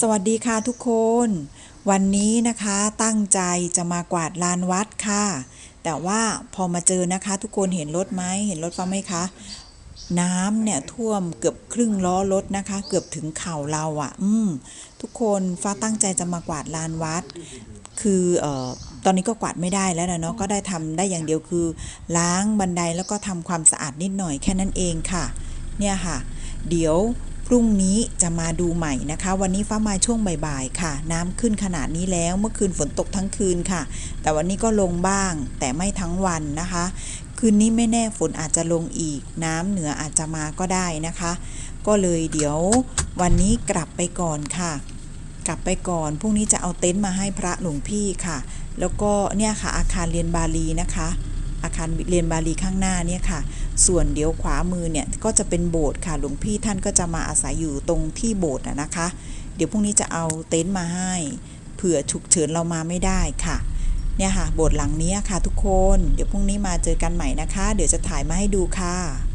สวัสดีค่ะทุกคน วันนี้นะคะตั้งใจจะมากวาดลานวัดค่ะ แต่ว่าพอมาเจอนะคะ ทุกคนเห็นรถไหมเห็นรถฟ้าไหมคะ น้ำเนี่ยท่วมเกือบครึ่งล้อรถนะคะ เกือบถึงเข่าเราอะ่ะ อืมทุกคนฟ้าตั้งใจจะมากวาดลานวัด คือเอ่อตอนนี้ก็กวาดไม่ได้แล้วนะเนาะก็ได้ทำได้อย่างเดียวคือ ล้างบันไดแล้วก็ทำความสะอาดนิดหน่อยแค่นั้นเองค่ะ เนี่ยค่ะ เดี๋ยว รุ่งนี้จะมาดูใหม่นะคะ วันนี้ฟ้ามาช่วงบ่ายๆค่ะ น้ำขึ้นขนาดนี้แล้วเมื่อคืนฝนตกทั้งคืนค่ะ แต่วันนี้ก็ลงบ้างแต่ไม่ทั้งวันนะคะ คืนนี้ไม่แน่ฝนอาจจะลงอีก น้ำเหนืออาจจะมาก็ได้นะคะ ก็เลยเดี๋ยววันนี้กลับไปก่อนค่ะ กลับไปก่อนพรุ่งนี้จะเอาเต็นท์มาให้พระหลวงพี่ค่ะ แล้วก็เนี่ยค่ะอาคารเรียนบาลีนะคะ อาคารเรียนบาลีข้างหน้าเนี่ยค่ะ ส่วนเดี๋ยวขวามือเนี่ยก็จะเป็นโบสถ์ค่ะ หลวงพี่ท่านก็จะมาอาศัยอยู่ตรงที่โบสถ์นะนะคะ เดี๋ยวพรุ่งนี้จะเอาเต็นท์มาให้ เผื่อฉุกเฉินเรามาไม่ได้ค่ะ เนี่ยค่ะ โบสถ์หลังนี้ค่ะทุกคน เดี๋ยวพรุ่งนี้มาเจอกันใหม่นะคะ เดี๋ยวจะถ่ายมาให้ดูค่ะ